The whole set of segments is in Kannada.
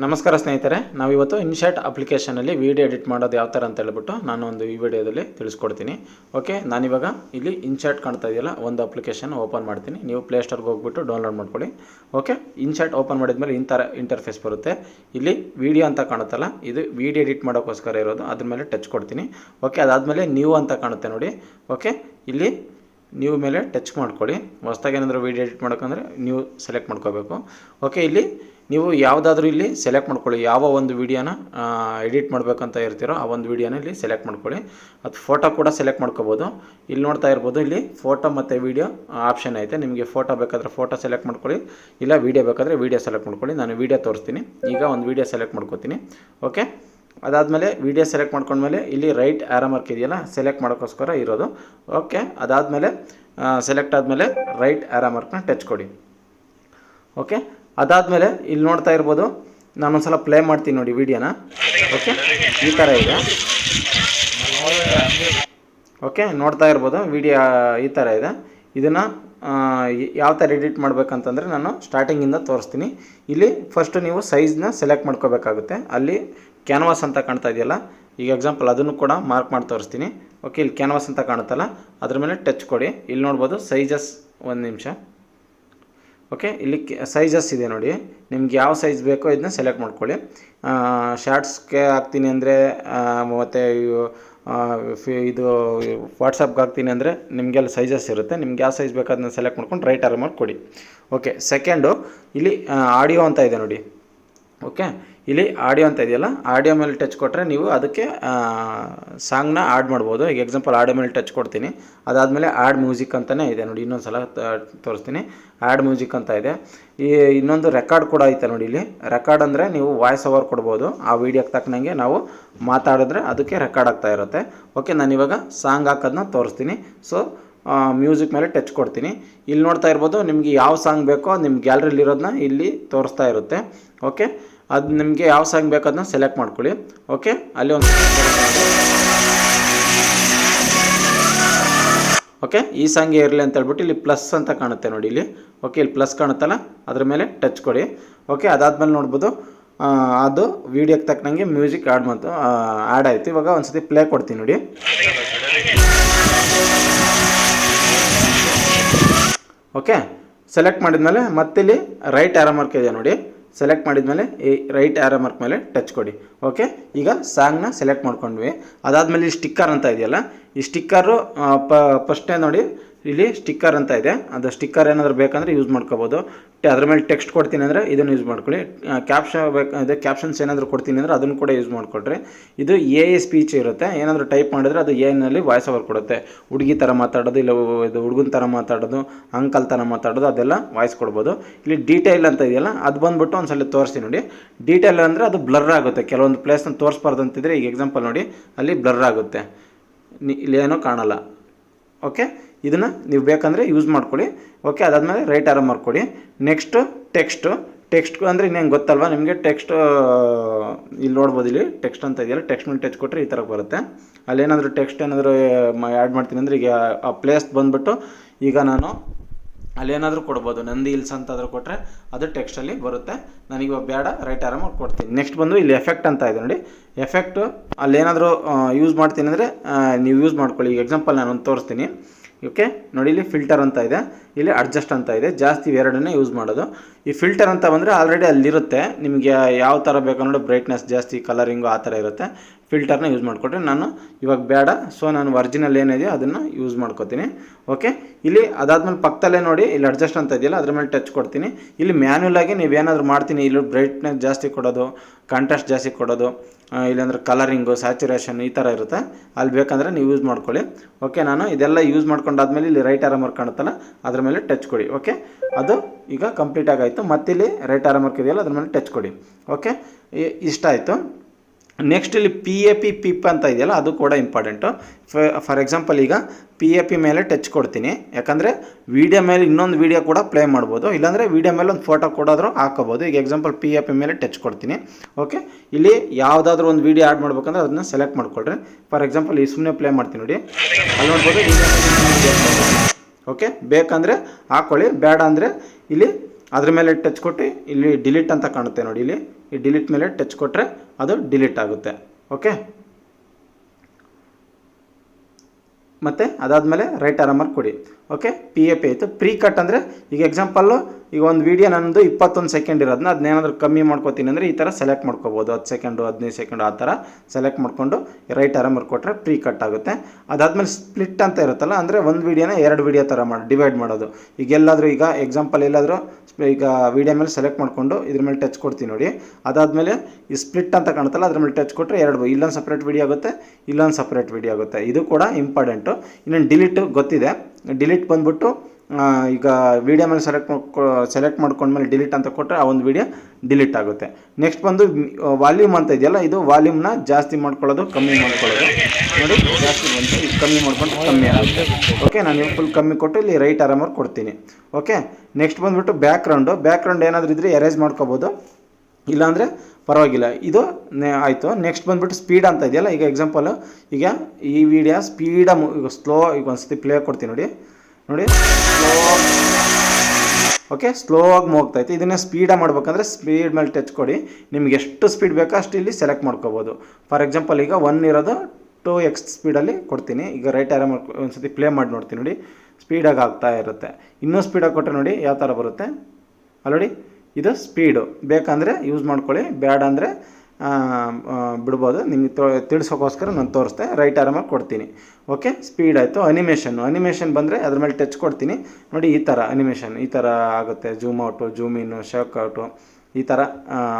ನಮಸ್ಕಾರ ಸ್ನೇಹಿತರೆ, ನಾವಿವತ್ತು ಇನ್ಶಾಟ್ ಅಪ್ಲಿಕೇಶನಲ್ಲಿ ವೀಡಿಯೋ ಎಡಿಟ್ ಮಾಡೋದು ಯಾವ ಥರ ಅಂತ ಹೇಳ್ಬಿಟ್ಟು ನಾನು ಒಂದು ಈ ವಿಡಿಯೋದಲ್ಲಿ ತಿಳಿಸ್ಕೊಡ್ತೀನಿ. ಓಕೆ, ನಾನಿವಾಗ ಇಲ್ಲಿ ಇನ್ಶಾಟ್ ಕಾಣ್ತಾ ಇದೆಯಲ್ಲ, ಒಂದು ಅಪ್ಲಿಕೇಶನ್ ಓಪನ್ ಮಾಡ್ತೀನಿ. ನೀವು ಪ್ಲೇಸ್ಟೋರ್ಗೆ ಹೋಗ್ಬಿಟ್ಟು ಡೌನ್ಲೋಡ್ ಮಾಡ್ಕೊಳ್ಳಿ. ಓಕೆ, ಇನ್ಶಾಟ್ ಓಪನ್ ಮಾಡಿದ್ಮೇಲೆ ಈ ಥರ ಇಂಟರ್ಫೇಸ್ ಬರುತ್ತೆ. ಇಲ್ಲಿ ವೀಡಿಯೋ ಅಂತ ಕಾಣುತ್ತಲ್ಲ, ಇದು ವಿಡಿಯೋ ಎಡಿಟ್ ಮಾಡೋಕ್ಕೋಸ್ಕರ ಇರೋದು, ಅದ್ರ ಮೇಲೆ ಟಚ್ ಕೊಡ್ತೀನಿ. ಓಕೆ, ಅದಾದಮೇಲೆ ನ್ಯೂ ಅಂತ ಕಾಣುತ್ತೆ ನೋಡಿ. ಓಕೆ, ಇಲ್ಲಿ ನೀವು ಮೇಲೆ ಟಚ್ ಮಾಡ್ಕೊಳ್ಳಿ. ಹೊಸ್ದಾಗಿ ಏನಾದರೂ ವೀಡಿಯೋ ಎಡಿಟ್ ಮಾಡೋಕ್ಕಂದ್ರೆ ನೀವು ಸೆಲೆಕ್ಟ್ ಮಾಡ್ಕೋಬೇಕು. ಓಕೆ, ಇಲ್ಲಿ ನೀವು ಯಾವುದಾದ್ರೂ ಇಲ್ಲಿ ಸೆಲೆಕ್ಟ್ ಮಾಡ್ಕೊಳ್ಳಿ. ಯಾವ ಒಂದು ವೀಡಿಯೋನ ಎಡಿಟ್ ಮಾಡಬೇಕಂತ ಇರ್ತೀರೋ ಆ ಒಂದು ವೀಡಿಯೋನ ಇಲ್ಲಿ ಸೆಲೆಕ್ಟ್ ಮಾಡ್ಕೊಳ್ಳಿ. ಅದು ಫೋಟೋ ಕೂಡ ಸೆಲೆಕ್ಟ್ ಮಾಡ್ಕೋಬೋದು. ಇಲ್ಲಿ ನೋಡ್ತಾ ಇರ್ಬೋದು, ಇಲ್ಲಿ ಫೋಟೋ ಮತ್ತು ವೀಡಿಯೋ ಆಪ್ಷನ್ ಐತೆ. ನಿಮಗೆ ಫೋಟೋ ಬೇಕಾದರೆ ಫೋಟೋ ಸೆಲೆಕ್ಟ್ ಮಾಡ್ಕೊಳ್ಳಿ. ಇಲ್ಲ ವೀಡಿಯೋ ಬೇಕಾದರೆ ವೀಡಿಯೋ ಸೆಲೆಕ್ಟ್ ಮಾಡ್ಕೊಳ್ಳಿ. ನಾನು ವೀಡಿಯೋ ತೋರಿಸ್ತೀನಿ. ಈಗ ಒಂದು ವೀಡಿಯೋ ಸೆಲೆಕ್ಟ್ ಮಾಡ್ಕೋತೀನಿ. ಓಕೆ ಅದಾದಮೇಲೆ ವೀಡಿಯೋ ಸೆಲೆಕ್ಟ್ ಮಾಡ್ಕೊಂಡ್ಮೇಲೆ ಇಲ್ಲಿ ರೈಟ್ ಆ್ಯರೋ ಮಾರ್ಕ್ ಇದೆಯಲ್ಲ ಸೆಲೆಕ್ಟ್ ಮಾಡೋಕ್ಕೋಸ್ಕರ ಇರೋದು. ಓಕೆ ಅದಾದಮೇಲೆ ಸೆಲೆಕ್ಟ್ ಆದಮೇಲೆ ರೈಟ್ ಆ್ಯರೋ ಮಾರ್ಕ್ನ ಟಚ್ ಕೊಡಿ. ಓಕೆ ಅದಾದಮೇಲೆ ಇಲ್ಲಿ ನೋಡ್ತಾ ಇರ್ಬೋದು ನಾನೊಂದು ಸಲ ಪ್ಲೇ ಮಾಡ್ತೀನಿ ನೋಡಿ ವಿಡಿಯೋನ. ಓಕೆ ಈ ಥರ ಇದೆ. ಓಕೆ ನೋಡ್ತಾ ಇರ್ಬೋದು, ವಿಡಿಯೋ ಈ ಥರ ಇದೆ. ಇದನ್ನು ಯಾವ ಥರ ಎಡಿಟ್ ಮಾಡಬೇಕಂತಂದರೆ ನಾನು ಸ್ಟಾರ್ಟಿಂಗಿಂದ ತೋರಿಸ್ತೀನಿ. ಇಲ್ಲಿ ಫಸ್ಟು ನೀವು ಸೈಜ್ನ ಸೆಲೆಕ್ಟ್ ಮಾಡ್ಕೋಬೇಕಾಗುತ್ತೆ. ಅಲ್ಲಿ ಕ್ಯಾನ್ವಾಸ್ ಅಂತ ಕಾಣ್ತಾ ಇದೆಯಲ್ಲ, ಈಗ ಎಕ್ಸಾಂಪಲ್ ಅದನ್ನು ಕೂಡ ಮಾರ್ಕ್ ಮಾಡಿ ತೋರಿಸ್ತೀನಿ. ಓಕೆ ಇಲ್ಲಿ ಕ್ಯಾನ್ವಾಸ್ ಅಂತ ಕಾಣುತ್ತಲ್ಲ, ಅದ್ರ ಮೇಲೆ ಟಚ್ ಕೊಡಿ. ಇಲ್ಲಿ ನೋಡ್ಬೋದು ಸೈಜಸ್ ಒಂದು ನಿಮಿಷ. ಓಕೆ ಇಲ್ಲಿ ಸೈಜಸ್ ಇದೆ ನೋಡಿ. ನಿಮ್ಗೆ ಯಾವ ಸೈಜ್ ಬೇಕೋ ಇದನ್ನ ಸೆಲೆಕ್ಟ್ ಮಾಡ್ಕೊಳ್ಳಿ. ಶಾರ್ಟ್ಸ್ಗೆ ಹಾಕ್ತೀನಿ ಅಂದರೆ ಮತ್ತು ಇದು ವಾಟ್ಸಪ್ಗೆ ಹಾಕ್ತೀನಿ ಅಂದರೆ ನಿಮಗೆಲ್ಲ ಸೈಜಸ್ ಇರುತ್ತೆ. ನಿಮ್ಗೆ ಯಾವ ಸೈಜ್ ಬೇಕೋ ಅದನ್ನ ಸೆಲೆಕ್ಟ್ ಮಾಡ್ಕೊಂಡು ರೈಟ್ ಆರ್ ಮಾಡಿ ಕೊಡಿ ಓಕೆ ಸೆಕೆಂಡು ಇಲ್ಲಿ ಆಡಿಯೋ ಅಂತ ಇದೆ ನೋಡಿ. ಓಕೆ ಇಲ್ಲಿ ಆಡಿಯೋ ಅಂತ ಇದೆಯಲ್ಲ ಆಡಿಯೋ ಮೇಲೆ ಟಚ್ ಕೊಟ್ಟರೆ ನೀವು ಅದಕ್ಕೆ ಸಾಂಗ್ನ ಆ್ಯಡ್ ಮಾಡ್ಬೋದು. ಈಗ ಎಕ್ಸಾಂಪಲ್ ಆಡಿಯೋ ಮೇಲೆ ಟಚ್ ಕೊಡ್ತೀನಿ. ಅದಾದಮೇಲೆ ಆ್ಯಡ್ ಮ್ಯೂಸಿಕ್ ಅಂತಲೇ ಇದೆ. ನೋಡಿ ಇನ್ನೊಂದು ಸಲ ತೋರಿಸ್ತೀನಿ. ಆ್ಯಡ್ ಮ್ಯೂಸಿಕ್ ಅಂತ ಇದೆ. ಈ, ಇನ್ನೊಂದು ರೆಕಾರ್ಡ್ ಕೂಡ ಐತೆ ನೋಡಿ ಇಲ್ಲಿ. ರೆಕಾರ್ಡ್ ಅಂದರೆ ನೀವು ವಾಯ್ಸ್ ಓವರ್ ಕೊಡ್ಬೋದು. ಆ ವೀಡಿಯೋಕ್ಕೆ ತಕ್ಕನಂಗೆ ನಾವು ಮಾತಾಡಿದ್ರೆ ಅದಕ್ಕೆ ರೆಕಾರ್ಡ್ ಆಗ್ತಾ ಇರುತ್ತೆ. ಓಕೆ ನಾನಿವಾಗ ಸಾಂಗ್ ಹಾಕೋದನ್ನ ತೋರಿಸ್ತೀನಿ. ಸೊ ಮ್ಯೂಸಿಕ್ ಮೇಲೆ ಟಚ್ ಕೊಡ್ತೀನಿ. ಇಲ್ಲಿ ನೋಡ್ತಾ ಇರ್ಬೋದು, ನಿಮಗೆ ಯಾವ ಸಾಂಗ್ ಬೇಕೋ ನಿಮ್ಮ ಗ್ಯಾಲ್ರಿಲಿರೋದನ್ನ ಇಲ್ಲಿ ತೋರಿಸ್ತಾ ಇರುತ್ತೆ. ಓಕೆ ಅದು ನಿಮಗೆ ಯಾವ ಸಾಂಗ್ ಬೇಕು ಅದನ್ನ ಸೆಲೆಕ್ಟ್ ಮಾಡ್ಕೊಳ್ಳಿ. ಓಕೆ ಅಲ್ಲಿ ಒಂದು ಓಕೆ ಈ ಸಾಂಗ್ ಇರಲಿ ಅಂತ ಹೇಳ್ಬಿಟ್ಟು ಇಲ್ಲಿ ಪ್ಲಸ್ ಅಂತ ಕಾಣುತ್ತೆ ನೋಡಿ ಇಲ್ಲಿ. ಓಕೆ ಇಲ್ಲಿ ಪ್ಲಸ್ ಕಾಣುತ್ತಲ್ಲ? ಅದ್ರ ಮೇಲೆ ಟಚ್ ಕೊಡಿ. ಓಕೆ ಅದಾದ್ಮೇಲೆ ನೋಡ್ಬೋದು ಅದು ವಿಡಿಯೋಕ್ಕೆ ತಕ್ಕನಂಗೆ ಮ್ಯೂಸಿಕ್ ಆ್ಯಡ್ ಮತ್ತು ಆ್ಯಡ್ ಆಯಿತು. ಇವಾಗ ಒಂದ್ಸತಿ ಪ್ಲೇ ಕೊಡ್ತೀನಿ ನೋಡಿ. ಓಕೆ ಸೆಲೆಕ್ಟ್ ಮಾಡಿದ್ಮೇಲೆ ಮತ್ತಿಲ್ಲಿ ರೈಟ್ ಆರಾಮರ್ಕ್ ಮಾರ್ಕ್ ಇದೆ ನೋಡಿ. ಸೆಲೆಕ್ಟ್ ಮಾಡಿದ್ಮೇಲೆ ಈ ರೈಟ್ ಆ್ಯರೋ ಮಾರ್ಕ್ ಮೇಲೆ ಟಚ್ ಕೊಡಿ. ಓಕೆ ಈಗ ಸಾಂಗ್ನ ಸೆಲೆಕ್ಟ್ ಮಾಡ್ಕೊಂಡ್ವಿ. ಅದಾದಮೇಲೆ ಈ ಸ್ಟಿಕ್ಕರ್ ಅಂತ ಇದೆಯಲ್ಲ, ಈ ಸ್ಟಿಕ್ಕರು ಫಸ್ಟೇ ನೋಡಿ. ಇಲ್ಲಿ ಸ್ಟಿಕ್ಕರ್ ಅಂತ ಇದೆ. ಅದು ಸ್ಟಿಕ್ಕರ್ ಏನಾದರೂ ಬೇಕಂದರೆ ಯೂಸ್ ಮಾಡ್ಕೋಬೋದು. ಅದ್ರ ಮೇಲೆ ಟೆಕ್ಸ್ಟ್ ಕೊಡ್ತೀನಿ ಅಂದರೆ ಇದನ್ನು ಯೂಸ್ ಮಾಡ್ಕೊಳ್ಳಿ. ಕ್ಯಾಪ್ಷನ್ ಬೇಕು ಕ್ಯಾಪ್ಷನ್ಸ್ ಏನಾದರೂ ಕೊಡ್ತೀನಿ ಅಂದರೆ ಅದನ್ನು ಕೂಡ ಯೂಸ್ ಮಾಡಿಕೊಡ್ರಿ. ಇದು ಎ ಎ ಸ್ಪೀಚ್ ಇರುತ್ತೆ. ಏನಾದರೂ ಟೈಪ್ ಮಾಡಿದ್ರೆ ಅದು ಎನಲ್ಲಿ ವಾಯ್ಸ್ ಓವರ್ ಕೊಡುತ್ತೆ. ಹುಡುಗಿ ಥರ ಮಾತಾಡೋದು ಇಲ್ಲ ಇದು ಹುಡುಗನ ಥರ ಮಾತಾಡೋದು, ಅಂಕಲ್ ಥರ ಮಾತಾಡೋದು, ಅದೆಲ್ಲ ವಾಯ್ಸ್ ಕೊಡ್ಬೋದು. ಇಲ್ಲಿ ಡೀಟೇಲ್ ಅಂತ ಇದೆಯಲ್ಲ, ಅದು ಬಂದುಬಿಟ್ಟು ಒಂದು ತೋರಿಸ್ತೀನಿ ನೋಡಿ. ಡೀಟೇಲ್ ಅಂದರೆ ಅದು ಬ್ಲರ್ ಆಗುತ್ತೆ. ಕೆಲವೊಂದು ಪ್ಲೇಸ್ನ ತೋರಿಸ್ಬಾರ್ದು ಅಂತಿದ್ರೆ ಈಗ ಎಕ್ಸಾಂಪಲ್ ನೋಡಿ, ಅಲ್ಲಿ ಬ್ಲರ್ ಆಗುತ್ತೆ. ಇಲ್ಲಿ ಏನೂ ಕಾಣಲ್ಲ. ಓಕೆ? ಇದನ್ನು ನೀವು ಬೇಕಂದರೆ ಯೂಸ್ ಮಾಡ್ಕೊಳ್ಳಿ. ಓಕೆ ಅದಾದಮೇಲೆ ರೈಟ್ ಆರಾಮ್ ಮಾಡ್ಕೊಳ್ಳಿ. ನೆಕ್ಸ್ಟು ಟೆಕ್ಸ್ಟು ಟೆಕ್ಸ್ಟ್ ಅಂದರೆ ಇನ್ನೇನು ಗೊತ್ತಲ್ವಾ? ನಿಮಗೆ ಟೆಕ್ಸ್ಟ್ ಇಲ್ಲಿ ನೋಡ್ಬೋದು ಇಲ್ಲಿ. ಟೆಕ್ಸ್ಟ್ ಅಂತ ಇದೆಯಲ್ಲ ಟೆಕ್ಸ್ಟ್ ಮೇಲೆ ಟಚ್ ಕೊಟ್ಟರೆ ಈ ಥರ ಬರುತ್ತೆ. ಅಲ್ಲೇನಾದರೂ ಟೆಕ್ಸ್ಟ್ ಏನಾದರೂ ಆ್ಯಡ್ ಮಾಡ್ತೀನಿ ಅಂದರೆ ಈಗ ಆ ಪ್ಲೇಸ್ ಬಂದುಬಿಟ್ಟು ಈಗ ನಾನು ಅಲ್ಲೇನಾದರೂ ಕೊಡ್ಬೋದು. ನಂದಿ ಹಿಲ್ಸ್ ಅಂತಾದರೂ ಕೊಟ್ಟರೆ ಅದು ಟೆಕ್ಸ್ಟಲ್ಲಿ ಬರುತ್ತೆ. ನನಗೆ ಬೇಡ ರೈಟ್ ಆರಾಮ್ ಕೊಡ್ತೀನಿ. ನೆಕ್ಸ್ಟ್ ಬಂದು ಇಲ್ಲಿ ಎಫೆಕ್ಟ್ ಅಂತ ಇದೆ ನೋಡಿ. ಎಫೆಕ್ಟು ಅಲ್ಲೇನಾದರೂ ಯೂಸ್ ಮಾಡ್ತೀನಿ ಅಂದರೆ ನೀವು ಯೂಸ್ ಮಾಡ್ಕೊಳ್ಳಿ. ಈಗ ಎಕ್ಸಾಂಪಲ್ ನಾನು ಒಂದು ತೋರಿಸ್ತೀನಿ. ಓಕೆ ನೋಡಿ ಇಲ್ಲಿ ಫಿಲ್ಟರ್ ಅಂತ ಇದೆ. ಇಲ್ಲಿ ಅಡ್ಜಸ್ಟ್ ಅಂತ ಇದೆ. ಜಾಸ್ತಿ ಎರಡನ್ನೇ ಯೂಸ್ ಮಾಡೋದು. ಈ ಫಿಲ್ಟರ್ ಅಂತ ಬಂದರೆ ಆಲ್ರೆಡಿ ಅಲ್ಲಿರುತ್ತೆ. ನಿಮಗೆ ಯಾವ ಥರ ಬೇಕು ನೋಡಿ ಬ್ರೈಟ್ನೆಸ್ ಜಾಸ್ತಿ ಕಲರಿಂಗು ಆ ಥರ ಇರುತ್ತೆ. ಫಿಲ್ಟರ್ನ ಯೂಸ್ ಮಾಡಿಕೊಟ್ರೆ ನಾನು ಇವಾಗ ಬೇಡ. ಸೊ ನಾನು ಒರಿಜಿನಲ್ ಏನಿದೆಯೋ ಅದನ್ನು ಯೂಸ್ ಮಾಡ್ಕೋತೀನಿ. ಓಕೆ ಇಲ್ಲಿ ಅದಾದ್ಮೇಲೆ ಪಕ್ಕದಲ್ಲೇ ನೋಡಿ, ಇಲ್ಲಿ ಅಡ್ಜಸ್ಟ್ ಅಂತ ಇದೆಯಲ್ಲ, ಅದ್ರ ಮೇಲೆ ಟಚ್ ಕೊಡ್ತೀನಿ. ಇಲ್ಲಿ ಮ್ಯಾನ್ಯಲ್ ಆಗಿ ನೀವೇನಾದರೂ ಮಾಡ್ತೀನಿ. ಇಲ್ಲಿ ಬ್ರೈಟ್ನೆಸ್ ಜಾಸ್ತಿ ಕೊಡೋದು ಕಾಂಟ್ರಾಸ್ಟ್ ಜಾಸ್ತಿ ಕೊಡೋದು ಇಲ್ಲಾಂದ್ರೆ ಕಲರಿಂಗು ಸ್ಯಾಚುರೇಷನ್ ಈ ಥರ ಇರುತ್ತೆ. ಅಲ್ಲಿ ಬೇಕಂದರೆ ನೀವು ಯೂಸ್ ಮಾಡ್ಕೊಳ್ಳಿ. ಓಕೆ ನಾನು ಇದೆಲ್ಲ ಯೂಸ್ ಮಾಡ್ಕೊಂಡಾದ್ಮೇಲೆ ಇಲ್ಲಿ ರೈಟ್ ಆರ ಮಾರ್ಕ್ ಕಾಣುತ್ತಲ್ಲ, ಅದ್ರ ಮೇಲೆ ಟಚ್ ಕೊಡಿ. ಓಕೆ ಅದು ಈಗ ಕಂಪ್ಲೀಟ್ ಆಗಾಯಿತು. ಮತ್ತಿಲ್ಲಿ ರೈಟ್ ಆರ ಮಾರ್ಕ್ ಇದೆಯಲ್ಲ, ಅದ್ರ ಮೇಲೆ ಟಚ್ ಕೊಡಿ. ಓಕೆ ಇಷ್ಟ ಆಯಿತು. ನೆಕ್ಸ್ಟ್ ಇಲ್ಲಿ ಪಿ ಎ ಪಿ ಪಿಪ್ ಅಂತ ಇದೆಯಲ್ಲ, ಅದು ಕೂಡ ಇಂಪಾರ್ಟೆಂಟು ಫಾರ್ ಎಕ್ಸಾಂಪಲ್ ಈಗ ಪಿ ಎ ಪಿ ಮೇಲೆ ಟಚ್ ಕೊಡ್ತೀನಿ. ಯಾಕಂದರೆ ವೀಡಿಯೋ ಮೇಲೆ ಇನ್ನೊಂದು ವೀಡಿಯೋ ಕೂಡ ಪ್ಲೇ ಮಾಡ್ಬೋದು. ಇಲ್ಲಾಂದರೆ ವೀಡಿಯೋ ಮೇಲೆ ಒಂದು ಫೋಟೋ ಕೊಡೋದ್ರು ಹಾಕೋಬೋದು ಈಗ ಎಕ್ಸಾಂಪಲ್ ಪಿ ಎ ಪಿ ಮೇಲೆ ಟಚ್ ಕೊಡ್ತೀನಿ. ಓಕೆ ಇಲ್ಲಿ ಯಾವುದಾದ್ರೂ ಒಂದು ವೀಡಿಯೋ ಆ್ಯಡ್ ಮಾಡ್ಬೇಕಂದ್ರೆ ಅದನ್ನ ಸೆಲೆಕ್ಟ್ ಮಾಡ್ಕೊಳ್ರಿ. ಫಾರ್ ಎಕ್ಸಾಂಪಲ್ ಈ ಸುಮ್ಮನೆ ಪ್ಲೇ ಮಾಡ್ತೀನಿ ನೋಡಿ. ಅಲ್ಲಿ ನೋಡ್ಬೋದು ಓಕೆ ಬೇಕಂದರೆ ಹಾಕ್ಕೊಳ್ಳಿ ಬೇಡ ಅಂದರೆ ಇಲ್ಲಿ ಅದ್ರ ಮೇಲೆ ಟಚ್ ಕೊಟ್ಟು ಇಲ್ಲಿ ಡಿಲೀಟ್ ಅಂತ ಕಾಣುತ್ತೆ ನೋಡಿ ಇಲ್ಲಿ. ಈ ಡಿಲೀಟ್ ಮೇಲೆ ಟಚ್ ಕೊಟ್ಟರೆ ಅದು ಡಿಲೀಟ್ ಆಗುತ್ತೆ. ಓಕೆ ಮತ್ತು ಅದಾದಮೇಲೆ ರೈಟ್ ಆರಾಮರ್ ಕೊಡಿ. ಓಕೆ ಪಿ ಎ ಪಿ ಆಯಿತು. ಪ್ರೀ ಕಟ್ ಅಂದರೆ, ಈಗ ಎಕ್ಸಾಂಪಲ್ಲು ಈಗ ಒಂದು ವೀಡಿಯೋ ನನ್ನದು ಇಪ್ಪತ್ತೊಂದು ಸೆಕೆಂಡ್ ಇರೋದನ್ನ ಅದನ್ನೇನಾದರೂ ಕಮ್ಮಿ ಮಾಡ್ಕೋತೀನಿ ಅಂದರೆ ಈ ಥರ ಸೆಲೆಕ್ಟ್ ಮಾಡ್ಕೋಬೋದು. ಹತ್ತು ಸೆಕೆಂಡು ಹದಿನೈದು ಸೆಕೆಂಡು ಆ ಥರ ಸೆಲೆಕ್ಟ್ ಮಾಡಿಕೊಂಡು ರೈಟ್ ಆರಾಮರ್ ಕೊಟ್ಟರೆ ಪ್ರೀ ಕಟ್ ಆಗುತ್ತೆ. ಅದಾದಮೇಲೆ ಸ್ಪ್ಲಿಟ್ ಅಂತ ಇರುತ್ತಲ್ಲ, ಅಂದರೆ ಒಂದು ವೀಡಿಯೋನ ಎರಡು ವೀಡಿಯೋ ಥರ ಮಾಡಿ ಡಿವೈಡ್ ಮಾಡೋದು. ಈಗ ಎಲ್ಲಾದರೂ, ಈಗ ಎಕ್ಸಾಂಪಲ್ ಎಲ್ಲಾದರೂ, ಈಗ ವೀಡಿಯೋ ಮೇಲೆ ಸೆಲೆಕ್ಟ್ ಮಾಡಿಕೊಂಡು ಇದ್ರ ಮೇಲೆ ಟಚ್ ಕೊಡ್ತೀನಿ ನೋಡಿ. ಅದಾದಮೇಲೆ ಈ ಸ್ಪ್ಲಿಟ್ ಅಂತ ಕಾಣುತ್ತಲ್ಲ, ಅದ್ರ ಮೇಲೆ ಟಚ್ ಕೊಟ್ಟರೆ ಎರಡು, ಇಲ್ಲೊಂದು ಸಪ್ರೇಟ್ ವೀಡಿಯೋ ಆಗುತ್ತೆ, ಇಲ್ಲೊಂದು ಸಪ್ರೇಟ್ ವೀಡಿಯೋ ಆಗುತ್ತೆ. ಇದು ಕೂಡ ಇಂಪಾರ್ಟೆಂಟು ಇನ್ನೊಂದು ಡಿಲೀಟು ಗೊತ್ತಿದೆ. ಡಿಲೀಟ್ ಬಂದ್ಬಿಟ್ಟು ಈಗ ವೀಡಿಯೋ ಮೇಲೆ ಸೆಲೆಕ್ಟ್ ಮಾಡ್ಕೊ ಸೆಲೆಕ್ಟ್ ಮಾಡ್ಕೊಂಡ್ಮೇಲೆ ಡಿಲೀಟ್ ಅಂತ ಕೊಟ್ಟರೆ ಆ ಒಂದು ವೀಡಿಯೋ ಡಿಲೀಟ್ ಆಗುತ್ತೆ. ನೆಕ್ಸ್ಟ್ ಬಂದು ವಾಲ್ಯೂಮ್ ಅಂತ ಇದೆಯಲ್ಲ, ಇದು ವಾಲ್ಯೂಮ್ನ ಜಾಸ್ತಿ ಮಾಡ್ಕೊಳ್ಳೋದು, ಕಮ್ಮಿ ಮಾಡ್ಕೊಳ್ಳೋದು. ನೋಡಿ, ಜಾಸ್ತಿ ಬಂತು, ಇದು ಕಮ್ಮಿ ಮಾಡ್ಕೊಂಡು ಕಮ್ಮಿ ಆಗುತ್ತೆ. ಓಕೆ ನಾನು ಫುಲ್ ಕಮ್ಮಿ ಕೊಟ್ಟು ಇಲ್ಲಿ ರೈಟ್ ಆರಾಮಾಗಿ ಕೊಡ್ತೀನಿ. ಓಕೆ ನೆಕ್ಸ್ಟ್ ಬಂದುಬಿಟ್ಟು ಬ್ಯಾಕ್ಗ್ರೌಂಡು ಬ್ಯಾಕ್ಗ್ರೌಂಡ್ ಏನಾದರೂ ಇದ್ದರೆ ಎರೇಸ್ ಮಾಡ್ಕೋಬೋದು. ಇಲ್ಲಾಂದರೆ ಪರವಾಗಿಲ್ಲ. ಇದು ಆಯಿತು. ನೆಕ್ಸ್ಟ್ ಬಂದ್ಬಿಟ್ಟು ಸ್ಪೀಡ್ ಅಂತ ಇದೆಯಲ್ಲ, ಈಗ ಎಕ್ಸಾಂಪಲು ಈಗ ಈ ವಿಡಿಯೋ ಸ್ಪೀಡ ಈಗ ಸ್ಲೋ ಈಗ ಒಂದ್ಸತಿ ಪ್ಲೇ ಕೊಡ್ತೀನಿ ನೋಡಿ. ನೋಡಿ ಸ್ಲೋ ಓಕೆ ಸ್ಲೋ ಆಗಿ ಹೋಗ್ತೈತೆ ಇದನ್ನೇ ಸ್ಪೀಡಾಗಿ ಮಾಡ್ಬೇಕಂದ್ರೆ ಸ್ಪೀಡ್ ಮೇಲೆ ಟಚ್ ಕೊಡಿ. ನಿಮ್ಗೆ ಎಷ್ಟು ಸ್ಪೀಡ್ ಬೇಕೋ ಅಷ್ಟು ಇಲ್ಲಿ ಸೆಲೆಕ್ಟ್ ಮಾಡ್ಕೋಬೋದು. ಫಾರ್ ಎಕ್ಸಾಂಪಲ್ ಈಗ ಒನ್ ಇರೋದು ಟು ಎಕ್ಸ್ ಸ್ಪೀಡಲ್ಲಿ ಕೊಡ್ತೀನಿ. ಈಗ ರೈಟ್ ಆರಾಮ್ ಒಂದು ಸತಿ ಪ್ಲೇ ಮಾಡಿ ನೋಡ್ತೀನಿ ನೋಡಿ. ಸ್ಪೀಡಾಗಿ ಆಗ್ತಾ ಇರುತ್ತೆ. ಇನ್ನೂ ಸ್ಪೀಡಾಗಿ ಕೊಟ್ಟರೆ ನೋಡಿ, ಯಾವ ಥರ ಬರುತ್ತೆ? ಅಲ್ಲೋಡಿ ಇದು ಸ್ಪೀಡು ಬೇಕಂದರೆ ಯೂಸ್ ಮಾಡ್ಕೊಳ್ಳಿ. ಬೇಡ ಅಂದರೆ ಬಿಡ್ಬೋದು. ನಿಮಗೆ ತೋ ತಿಳಿಸೋಕ್ಕೋಸ್ಕರ ನಾನು ತೋರಿಸ್ತೆ ರೈಟ್ ಆರಾಮಾಗಿ ಕೊಡ್ತೀನಿ. ಓಕೆ ಸ್ಪೀಡ್ ಆಯಿತು. ಅನಿಮೇಷನ್ನು ಅನಿಮೇಷನ್ ಬಂದರೆ ಅದ್ರ ಮೇಲೆ ಟಚ್ ಕೊಡ್ತೀನಿ. ನೋಡಿ, ಈ ಥರ ಅನಿಮೇಷನ್ ಈ ಥರ ಆಗುತ್ತೆ. ಜೂಮ್ ಔಟು ಜೂಮ್ ಇನ್ನು ಶಾಕ್ ಔಟು ಈ ಥರ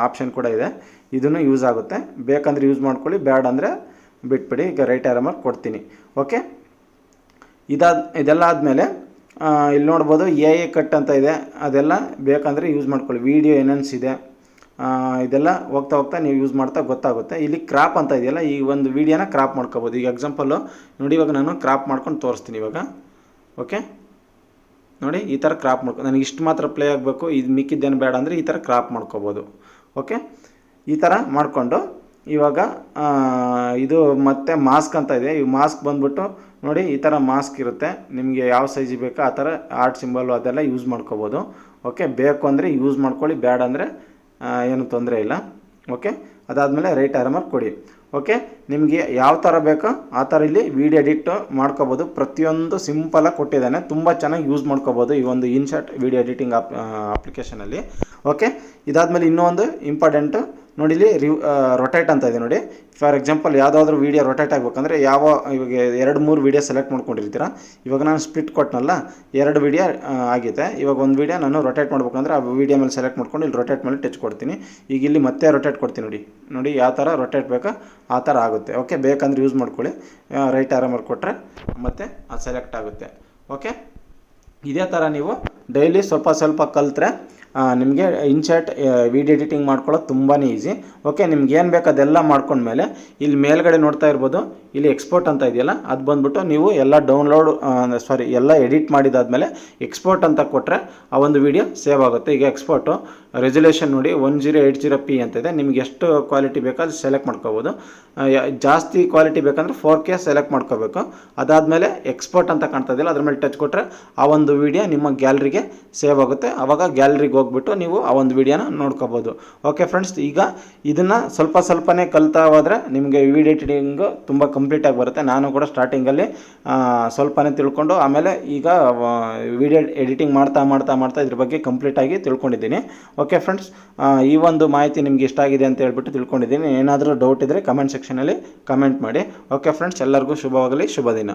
ಆಪ್ಷನ್ ಕೂಡ ಇದೆ. ಇದನ್ನು ಯೂಸ್ ಆಗುತ್ತೆ. ಬೇಕಂದರೆ ಯೂಸ್ ಮಾಡ್ಕೊಳ್ಳಿ. ಬ್ಯಾಡ್ ಅಂದರೆ ಬಿಟ್ಬಿಡಿ. ಈಗ ರೈಟ್ ಆರಾಮಾಗಿ ಕೊಡ್ತೀನಿ. ಓಕೆ ಇದಾದ, ಇದೆಲ್ಲ ಆದಮೇಲೆ ಇಲ್ಲಿ ನೋಡ್ಬೋದು ಎ ಎ ಕಟ್ ಅಂತ ಇದೆ. ಅದೆಲ್ಲ ಬೇಕಂದರೆ ಯೂಸ್ ಮಾಡ್ಕೊಳ್ಳಿ. ವೀಡಿಯೋ ಇದೆ. ಆ, ಇದೆಲ್ಲ ಹೋಗ್ತಾ ಹೋಗ್ತಾ ನೀವು ಯೂಸ್ ಮಾಡ್ತಾ ಗೊತ್ತಾಗುತ್ತೆ. ಇಲ್ಲಿ ಕ್ರಾಪ್ ಅಂತ ಇದೆಯಲ್ಲ ಈ ಒಂದು ವೀಡಿಯೋನ ಕ್ರಾಪ್ ಮಾಡ್ಕೋಬೋದು. ಈಗ ಎಕ್ಸಾಂಪಲ್ಲು ನೋಡಿ ಇವಾಗ ನಾನು ಕ್ರಾಪ್ ಮಾಡ್ಕೊಂಡು ತೋರಿಸ್ತೀನಿ ಇವಾಗ. ಓಕೆ ನೋಡಿ ಈ ಥರ ಕ್ರಾಪ್ ಮಾಡ್ಕೊ ನನಗೆ ಇಷ್ಟು ಮಾತ್ರ ಪ್ಲೇ ಆಗಬೇಕು. ಇದು ಮಿಕ್ಕಿದ್ದೇನು ಬೇಡ ಅಂದರೆ ಈ ಥರ ಕ್ರಾಪ್ ಮಾಡ್ಕೋಬೋದು. ಓಕೆ ಈ ಥರ ಮಾಡಿಕೊಂಡು ಇವಾಗ ಇದು ಮತ್ತೆ ಮಾಸ್ಕ್ ಅಂತ ಇದೆ. ಈ ಮಾಸ್ಕ್ ಬಂದ್ಬಿಟ್ಟು ನೋಡಿ, ಈ ಥರ ಮಾಸ್ಕ್ ಇರುತ್ತೆ. ನಿಮಗೆ ಯಾವ ಸೈಜ್ ಬೇಕೋ ಆ ಥರ ಆರ್ಟ್ ಸಿಂಬಲು ಅದೆಲ್ಲ ಯೂಸ್ ಮಾಡ್ಕೋಬೋದು. ಓಕೆ ಬೇಕು ಅಂದರೆ ಯೂಸ್ ಮಾಡ್ಕೊಳ್ಳಿ, ಬೇಡ ಅಂದರೆ ಏನು ತೊಂದರೆ ಇಲ್ಲ. ಓಕೆ ಅದಾದಮೇಲೆ ರೈಟ್ ಆರಾಮಾಗಿ ಕೊಡಿ. ಓಕೆ ನಿಮಗೆ ಯಾವ ಥರ ಬೇಕೋ ಆ ಥರ ಇಲ್ಲಿ ವೀಡಿಯೋ ಎಡಿಟ್ ಮಾಡ್ಕೋಬೋದು. ಪ್ರತಿಯೊಂದು ಸಿಂಪಲಾಗಿ ಕೊಟ್ಟಿದ್ದಾನೆ. ತುಂಬ ಚೆನ್ನಾಗಿ ಯೂಸ್ ಮಾಡ್ಕೋಬೋದು ಈ ಒಂದು ಇನ್ಶಾರ್ಟ್ ವೀಡಿಯೋ ಎಡಿಟಿಂಗ್ ಅಪ್ ಅಪ್ಲಿಕೇಶನಲ್ಲಿ ಓಕೆ ಇದಾದಮೇಲೆ ಇನ್ನೊಂದು ಇಂಪಾರ್ಟೆಂಟು ನೋಡಿ ಇಲ್ಲಿ ರಿವ್ ರೊಟೇಟ್ ಅಂತ ಇದೆ ನೋಡಿ. ಫಾರ್ ಎಕ್ಸಾಂಪಲ್ ಯಾವುದಾದ್ರು ವೀಡಿಯೋ ರೊಟೇಟ್ ಆಗಬೇಕಂದ್ರೆ ಯಾವ, ಇವಾಗ ಎರಡು, ಮೂರು ವೀಡಿಯೋ ಸೆಲೆಕ್ಟ್ ಮಾಡ್ಕೊಂಡಿರ್ತೀರ. ಇವಾಗ ನಾನು ಸ್ಪ್ಲಿಟ್ ಕೊಟ್ಟನಲ್ಲ ಎರಡು ವೀಡಿಯೋ ಆಗಿದೆ. ಇವಾಗ ಒಂದು ವೀಡಿಯೋ ನಾನು ರೊಟೇಟ್ ಮಾಡ್ಬೇಕಂದ್ರೆ ಆ ವೀಡಿಯೋ ಮೇಲೆ ಸೆಲೆಕ್ಟ್ ಮಾಡ್ಕೊಂಡು ಇಲ್ಲಿ ರೊಟೇಟ್ ಮೇಲೆ ಟಚ್ ಕೊಡ್ತೀನಿ. ಈಗ ಇಲ್ಲಿ ಮತ್ತೆ ರೊಟೇಟ್ ಕೊಡ್ತೀನಿ ನೋಡಿ. ನೋಡಿ ಯಾವ ಥರ ರೊಟೇಟ್ ಬೇಕಾ, ಆ ಥರ ಆಗುತ್ತೆ. ಓಕೆ ಬೇಕಂದ್ರೆ ಯೂಸ್ ಮಾಡ್ಕೊಳ್ಳಿ. ರೈಟ್ ಆರಾಮಲ್ಲಿ ಕೊಟ್ಟರೆ ಮತ್ತೆ ಅದು ಸೆಲೆಕ್ಟ್ ಆಗುತ್ತೆ. ಓಕೆ ಇದೇ ಥರ ನೀವು ಡೈಲಿ ಸ್ವಲ್ಪ ಸ್ವಲ್ಪ ಕಲಿತ್ರೆ ನಿಮಗೆ ಇನ್ಶರ್ಟ್ ವಿಡಿಯೋ ಎಡಿಟಿಂಗ್ ಮಾಡ್ಕೊಳ್ಳೋದು ತುಂಬಾ ಈಸಿ ಓಕೆ ನಿಮ್ಗೆ ಏನು ಬೇಕು ಅದೆಲ್ಲ ಮಾಡ್ಕೊಂಡ್ಮೇಲೆ ಇಲ್ಲಿ ಮೇಲ್ಗಡೆ ನೋಡ್ತಾ ಇರ್ಬೋದು. ಇಲ್ಲಿ ಎಕ್ಸ್ಪೋರ್ಟ್ ಅಂತ ಇದೆಯಲ್ಲ, ಅದು ಬಂದ್ಬಿಟ್ಟು ನೀವು ಎಲ್ಲ ಡೌನ್ಲೋಡ್ ಸಾರಿ ಎಲ್ಲ ಎಡಿಟ್ ಮಾಡಿದಾದ್ಮೇಲೆ ಎಕ್ಸ್ಪೋರ್ಟ್ ಅಂತ ಕೊಟ್ಟರೆ ಆ ಒಂದು ವಿಡಿಯೋ ಸೇವ್ ಆಗುತ್ತೆ. ಈಗ ಎಕ್ಸ್ಪೋರ್ಟು ರೆಸೊಲ್ಯೂಷನ್ ನೋಡಿ one zero eight zero P ಅಂತಿದೆ ನಿಮ್ಗೆ ಎಷ್ಟು ಕ್ವಾಲಿಟಿ ಬೇಕೋ ಅದು ಸೆಲೆಕ್ಟ್ ಮಾಡ್ಕೋಬೋದು. ಜಾಸ್ತಿ ಕ್ವಾಲಿಟಿ ಬೇಕಂದ್ರೆ ಫೋರ್ ಕೆ ಸೆಲೆಕ್ಟ್ ಮಾಡ್ಕೋಬೇಕು. ಅದಾದಮೇಲೆ ಎಕ್ಸ್ಪೋರ್ಟ್ ಅಂತ ಕಾಣ್ತಾ ಇದೆಯಲ್ಲ, ಅದ್ರ ಮೇಲೆ ಟಚ್ ಕೊಟ್ಟರೆ ಆ ಒಂದು ವಿಡಿಯೋ ನಿಮ್ಮ ಗ್ಯಾಲರಿಗೆ ಸೇವ್ ಆಗುತ್ತೆ. ಆವಾಗ ಗ್ಯಾಲರಿಗೆ ಹೋಗ್ಬಿಟ್ಟು ನೀವು ಆ ಒಂದು ವಿಡಿಯೋನ ನೋಡ್ಕೋಬೋದು. ಓಕೆ ಫ್ರೆಂಡ್ಸ್ ಈಗ ಇದನ್ನು ಸ್ವಲ್ಪ ಸ್ವಲ್ಪನೇ ಕಲಿತಾ ಹೋದರೆ ನಿಮಗೆ ವಿಡಿಯೋ ಎಡಿಟಿಂಗು ತುಂಬ ಕಂಪ್ಲೀಟಾಗಿ ಬರುತ್ತೆ. ನಾನು ಕೂಡ ಸ್ಟಾರ್ಟಿಂಗಲ್ಲಿ ಸ್ವಲ್ಪನೇ ತಿಳ್ಕೊಂಡು ಆಮೇಲೆ ಈಗ ವಿಡಿಯೋ ಎಡಿಟಿಂಗ್ ಮಾಡ್ತಾ ಮಾಡ್ತಾ ಮಾಡ್ತಾ ಇದ್ರ ಬಗ್ಗೆ ಕಂಪ್ಲೀಟಾಗಿ ತಿಳ್ಕೊಂಡಿದ್ದೀನಿ. ಓಕೆ ಫ್ರೆಂಡ್ಸ್ ಈ ಒಂದು ಮಾಹಿತಿ ನಿಮ್ಗೆ ಇಷ್ಟ ಆಗಿದೆ ಅಂತ ಹೇಳ್ಬಿಟ್ಟು ತಿಳ್ಕೊಂಡಿದ್ದೀನಿ. ಏನಾದರೂ ಡೌಟ್ ಇದ್ದರೆ ಕಮೆಂಟ್ ಸೆಕ್ಷನಲ್ಲಿ ಕಮೆಂಟ್ ಮಾಡಿ. ಓಕೆ ಫ್ರೆಂಡ್ಸ್ ಎಲ್ಲರಿಗೂ ಶುಭವಾಗಲಿ ಶುಭ ದಿನ